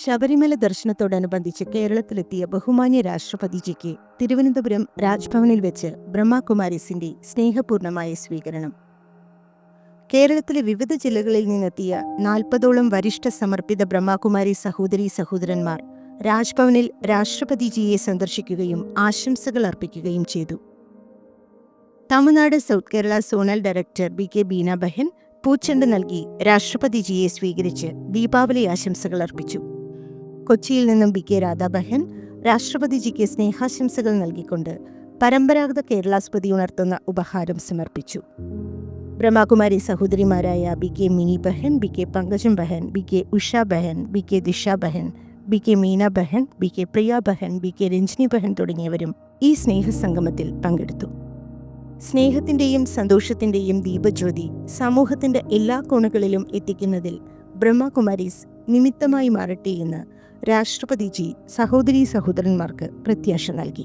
ശബരിമല ദർശനത്തോടനുബന്ധിച്ച് കേരളത്തിലെത്തിയ ബഹുമാന്യ രാഷ്ട്രപതിജിക്ക് തിരുവനന്തപുരം രാജ്ഭവനിൽ വെച്ച് ബ്രഹ്മകുമാരീസിന്റെ സ്നേഹപൂർണമായ സ്വീകരണം. കേരളത്തിലെ വിവിധ ജില്ലകളിൽ നിന്നെത്തിയ നാൽപ്പതോളം വരിഷ്ഠ സമർപ്പിത ബ്രഹ്മകുമാരി സഹോദരി സഹോദരന്മാർ രാജ്ഭവനിൽ രാഷ്ട്രപതിജിയെ സന്ദർശിക്കുകയും ആശംസകൾ അർപ്പിക്കുകയും ചെയ്തു. Tamil Nadu south Kerala zonal director B K Beena Behan പൂച്ചെണ്ട് നൽകി രാഷ്ട്രപതിജിയെ സ്വീകരിച്ച് ദീപാവലി ആശംസകൾ അർപ്പിച്ചു. കൊച്ചിയിൽ നിന്നും ബി കെ രാധാബഹൻ രാഷ്ട്രപതിജിക്ക് സ്നേഹാശംസകൾ നൽകിക്കൊണ്ട് പരമ്പരാഗത കേരളാസ്പതി ഉണർത്തുന്ന ഉപഹാരം സമർപ്പിച്ചു. Brahma Kumari സഹോദരിമാരായ B K Mini Behan B K Pankajam Behan B K Usha Behen B K Disha Behen B K Meena Behen B K Priya Behen B K Ranjini Behen തുടങ്ങിയവരും ഈ സ്നേഹസംഗമത്തിൽ പങ്കെടുത്തു. സ്നേഹത്തിന്റെയും സന്തോഷത്തിന്റെയും ദീപജ്യോതി സമൂഹത്തിന്റെ എല്ലാ കോണുകളിലും എത്തിക്കുന്നതിൽ ബ്രഹ്മകുമാരീസ് നിമിത്തമായി മാറട്ടെ എന്ന് രാഷ്ട്രപതിജി സഹോദരീ സഹോദരന്മാർക്ക് പ്രത്യാശ നൽകി